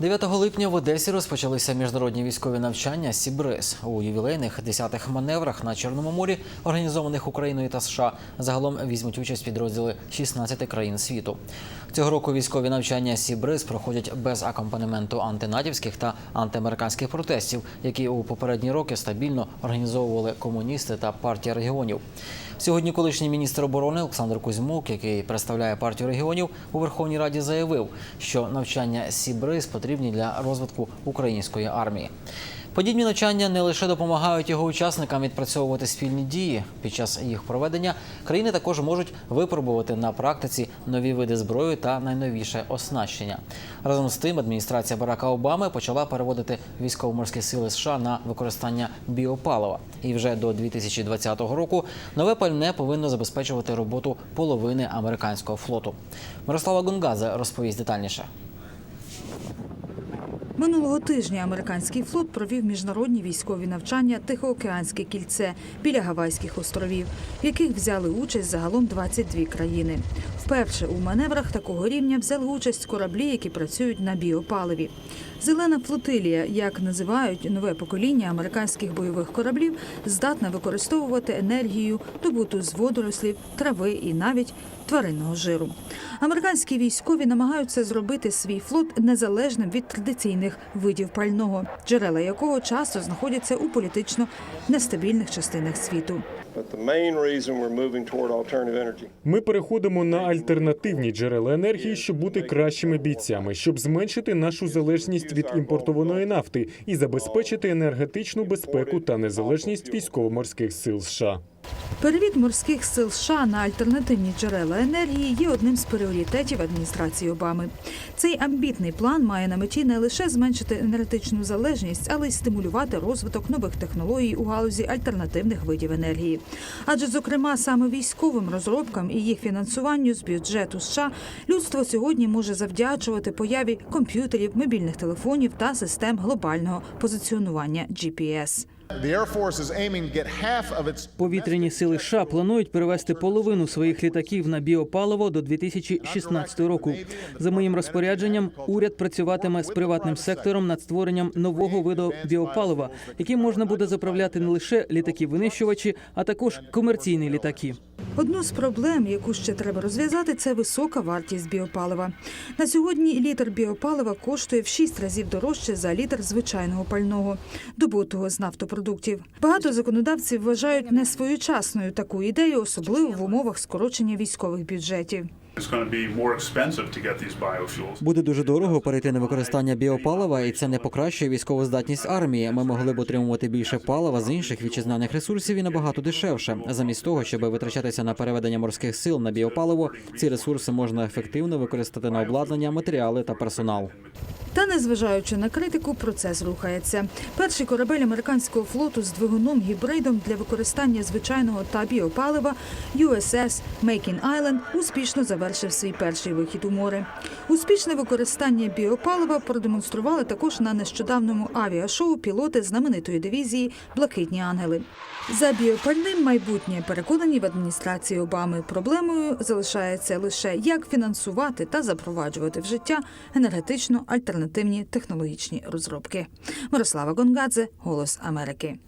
9 липня в Одесі розпочалися міжнародні військові навчання Сібриз у ювілейних десятих маневрах на Чорному морі, організованих Україною та США. Загалом візьмуть участь підрозділи 16 країн світу. Цього року військові навчання Сібриз проходять без акомпанементу антинатівських та антиамериканських протестів, які у попередні роки стабільно організовували комуністи та партія регіонів. Сьогодні колишній міністр оборони Олександр Кузьмук, який представляє партію регіонів у Верховній Раді, заявив, що навчання Сібриз потрібні для розвитку української армії. Подібні навчання не лише допомагають його учасникам відпрацьовувати спільні дії. Під час їх проведення країни також можуть випробувати на практиці нові види зброї та найновіше оснащення. Разом з тим, адміністрація Барака Обами почала переводити військово-морські сили США на використання біопалива. І вже до 2020 року нове пальне повинно забезпечувати роботу половини американського флоту. Мирослава Гунгадзе розповість детальніше. Минулого тижня американський флот провів міжнародні військові навчання Тихоокеанське кільце біля Гавайських островів, в яких взяли участь загалом 22 країни. Вперше у маневрах такого рівня взяли участь кораблі, які працюють на біопаливі. Зелена флотилія, як називають нове покоління американських бойових кораблів, здатна використовувати енергію, добуту з водорослів, трави і навіть тваринного жиру. Американські військові намагаються зробити свій флот незалежним від традиційних видів пального, джерела якого часто знаходяться у політично нестабільних частинах світу. Ми переходимо на альтернативні джерела енергії, щоб бути кращими бійцями, щоб зменшити нашу залежність від імпортованої нафти і забезпечити енергетичну безпеку та незалежність військово-морських сил США. Перевід морських сил США на альтернативні джерела енергії є одним з пріоритетів адміністрації Обами. Цей амбітний план має на меті не лише зменшити енергетичну залежність, але й стимулювати розвиток нових технологій у галузі альтернативних видів енергії. Адже, зокрема, саме військовим розробкам і їх фінансуванню з бюджету США людство сьогодні може завдячувати появі комп'ютерів, мобільних телефонів та систем глобального позиціонування GPS. Повітряні сили США планують перевести половину своїх літаків на біопаливо до 2016 року. За моїм розпорядженням, уряд працюватиме з приватним сектором над створенням нового виду біопалива, яким можна буде заправляти не лише літаки-винищувачі, а також комерційні літаки. Одну з проблем, яку ще треба розв'язати, це висока вартість біопалива. На сьогодні літр біопалива коштує в 6 разів дорожче за літр звичайного пального, добутого з нафтопродуктів. Багато законодавців вважають несвоєчасною таку ідею, особливо в умовах скорочення військових бюджетів. Буде дуже дорого перейти на використання біопалива, і це не покращує військову здатність армії. Ми могли б отримувати більше палива з інших вітчизняних ресурсів і набагато дешевше. Замість того, щоб витрачатися на переведення морських сил на біопаливо, ці ресурси можна ефективно використати на обладнання, матеріали та персонал. Та незважаючи на критику, процес рухається. Перший корабель американського флоту з двигуном гібридом для використання звичайного та біопалива USS Making Island успішно завершив свій перший вихід у море. Успішне використання біопалива продемонстрували також на нещодавньому авіашоу пілоти знаменитої дивізії Блакитні ангели. За біопальним майбутнє переконані в адміністрації Обами. Проблемою залишається лише як фінансувати та запроваджувати в життя енергетично альтернативні технологічні розробки. Мирослава Гонгадзе, Голос Америки.